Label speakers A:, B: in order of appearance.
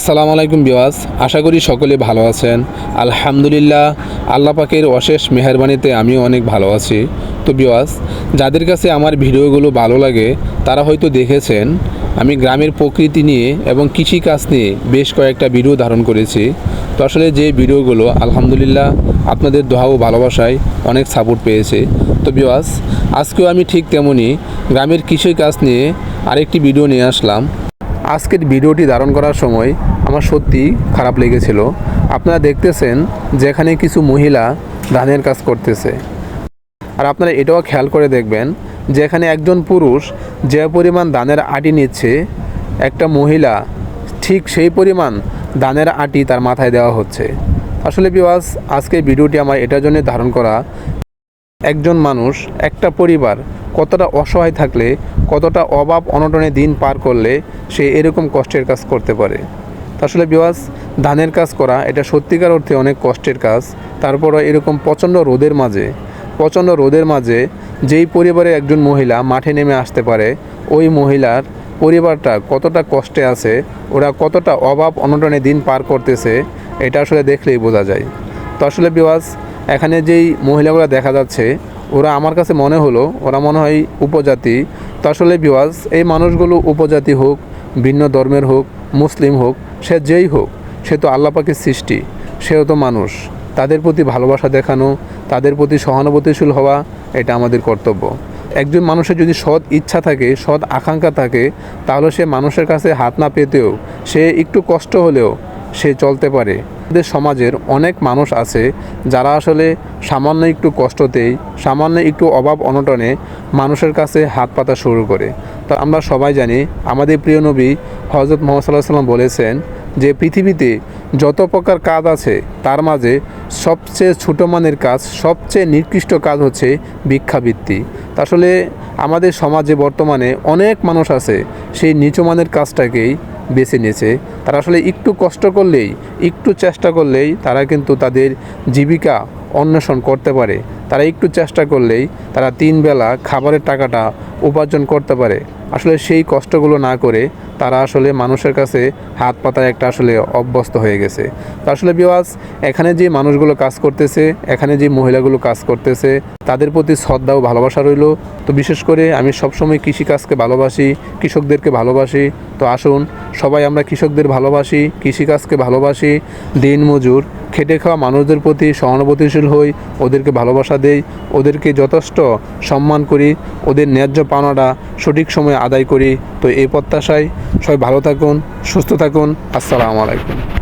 A: আসসালামু আলাইকুম বিওয়াজ আশা করি সকলে ভালো আছেন। আলহামদুলিল্লাহ, আল্লাহ পাকের অশেষ মেহরবানিতে আমিও অনেক ভালো আছি। তো বিওয়াজ যাদের কাছে আমার ভিডিওগুলো ভালো লাগে, তারা হয়তো দেখেছেন, আমি গ্রামের প্রকৃতি নিয়ে এবং কৃষিকাজ নিয়ে বেশ কয়েকটা ভিডিও ধারণ করেছি। তো আসলে যে ভিডিওগুলো, আলহামদুলিল্লাহ, আপনাদের দোহা ও ভালোবাসায় অনেক সাপোর্ট পেয়েছে। তো বিওয়াজ আজকেও আমি ঠিক তেমনই গ্রামের কৃষিকাজ নিয়ে আরেকটি ভিডিও নিয়ে আসলাম। আজকের ভিডিওটি ধারণ করার সময় আমার সত্যি খারাপ লেগেছিল। আপনারা দেখতেছেন যেখানে কিছু মহিলা ধানের কাজ করতেছে। আর আপনারা এটাও খেয়াল করে দেখবেন যেখানে একজন পুরুষ যে পরিমাণ ধানের আটি নিচ্ছে, একটা মহিলা ঠিক সেই পরিমাণ ধানের আটি তার মাথায় দেওয়া হচ্ছে। আসলে বিওয়াজ আজকের ভিডিওটি আমার এটার জন্য ধারণ করা, একজন মানুষ, একটা পরিবার কতটা অসহায় থাকলে, কতটা অভাব অনটনে দিন পার করলে সে এরকম কষ্টের কাজ করতে পারে। আসলে বিওয়াজ ধানের কাজ করা, এটা সত্যিকার অর্থে অনেক কষ্টের কাজ। তারপরও এরকম প্রচণ্ড রোদের মাঝে, প্রচণ্ড রোদের মাঝে যেই পরিবারে একজন মহিলা মাঠে নেমে আসতে পারে, ওই মহিলার পরিবারটা কতটা কষ্টে আছে, ওরা কতটা অভাব অনটনে দিন পার করতেছে, এটা আসলে দেখলেই বোঝা যায়। তো আসলে বিওয়াজ এখানে যেই মহিলাগুলো দেখা যাচ্ছে, ওরা আমার কাছে মনে হলো, ওরা মনে হয় উপজাতি। তো আসলে বিওয়াজ এই মানুষগুলো উপজাতি হোক ভিন্ন ধর্মের হোক, মুসলিম হোক, সে যেই হোক, সে তো আল্লাহ পাকের সৃষ্টি, সেও তো মানুষ। তাদের প্রতি ভালোবাসা দেখানো, তাদের প্রতি সহানুভূতিশীল হওয়া, এটা আমাদের কর্তব্য। একজন মানুষের যদি সৎ ইচ্ছা থাকে, সৎ আকাঙ্ক্ষা থাকে, তাহলে সে মানুষের কাছে হাত না পেতেও, সে একটু কষ্ট হলেও সে চলতে পারে। আমাদের সমাজের অনেক মানুষ আছে, যারা আসলে সামান্য একটু কষ্টতেই, সামান্য একটু অভাব অনটনে মানুষের কাছে হাত পাতা শুরু করে। তো আমরা সবাই জানি, আমাদের প্রিয় নবী হজরত মোহাম্মদ সাল্লাহ সাল্লাম বলেছেন যে পৃথিবীতে যত প্রকার কাজ আছে, তার মাঝে সবচেয়ে ছোটো মানের কাজ, সবচেয়ে নিকৃষ্ট কাজ হচ্ছে ভিক্ষাবৃত্তি। আসলে আমাদের সমাজে বর্তমানে অনেক মানুষ আছে, সেই নিচু মানের কাজটাকেই বেছে নিয়েছে। তারা আসলে একটু কষ্ট করলেই, একটু চেষ্টা করলেই তারা কিন্তু তাদের জীবিকা অন্বেষণ করতে পারে। তারা একটু চেষ্টা করলেই তারা তিন বেলা খাবারের টাকাটা উপার্জন করতে পারে। আসলে সেই কষ্টগুলো না করে তারা আসলে মানুষের কাছে হাত পাতায় একটা আসলে অভ্যস্ত হয়ে গেছে। তো আসলে বিওয়াজ এখানে যে মানুষগুলো কাজ করতেছে, এখানে যে মহিলাগুলো কাজ করতেছে, তাদের প্রতি শ্রদ্ধা ও ভালোবাসা রইল। তো বিশেষ করে আমি সবসময় কৃষিকাজকে ভালোবাসি, কৃষকদেরকে ভালোবাসি। তো আসুন, সবাই আমরা কৃষকদের ভালোবাসি, কৃষিকাজকে ভালোবাসি, দিন মজুর, খেটে খাওয়া মানুষদের প্রতি সহানুভূতিশীল হই, ওদেরকে ভালোবাসা দেই, ওদেরকে যথেষ্ট সম্মান করি, ওদের ন্যায্য পাওনাটা সঠিক সময়ে আদায় করি। তো এই প্রত্যাশায় সবাই ভালো থাকুন, সুস্থ থাকুন, আসসালামু আলাইকুম।